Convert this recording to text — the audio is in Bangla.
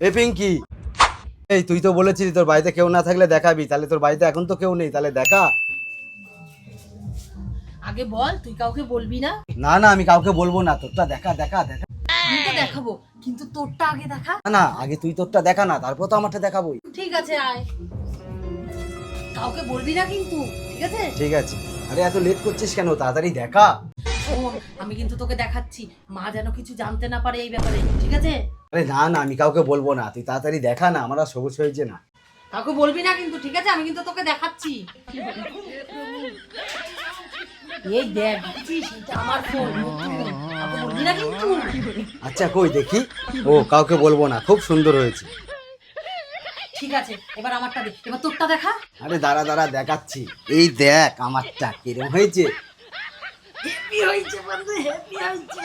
এ পিঙ্কি। এই তুই তো বলেছিলি তোর বাড়িতে কেউ না থাকলে দেখাবি তাহলে তোর বাড়িতে এখন তো কেউ নেই তাহলে দেখা। আগে বল তুই কাউকে বলবি না? না না আমি কাউকে বলব না তোরটা দেখা দেখা দেখা। আমি তো দেখাবো কিন্তু তোরটা আগে দেখা? না না আগে তুই তোরটা দেখা না তারপর তো আমারটা দেখাবোই। ঠিক আছে আয়। কাউকে বলবি না কিন্তু ঠিক আছে? ঠিক আছে। আরে এত লেট করছিস কেন? তাড়াতাড়ি দেখা। শোন আমি কিন্তু তোকে দেখাচ্ছি। মা যেন কিছু জানতে না পারে এই ব্যাপারে ঠিক আছে? আরে না না আমি কাউকে বলব না। তুই তাড়াতাড়ি দেখা না আমার আর সবুজ হয়েছে না। কাউকে বলবি না কিন্তু ঠিক আছে? আমি কিন্তু তোকে দেখাচ্ছি। এই দেখ দেখছিস এটা আমার ফোন কাউকে বলবি না কিন্তু? আচ্ছা কই দেখি? ও কাউকে বলব না খুব সুন্দর হয়েছে। ঠিক আছে এবার আমারটা দেখ এবার তোরটা দেখা। আরে দাঁড়া দাঁড়া দেখাচ্ছি। এই দেখ আমারটা কিরম হয়েছে। হয়েছে বন্ধু হ্যাপি হয়েছে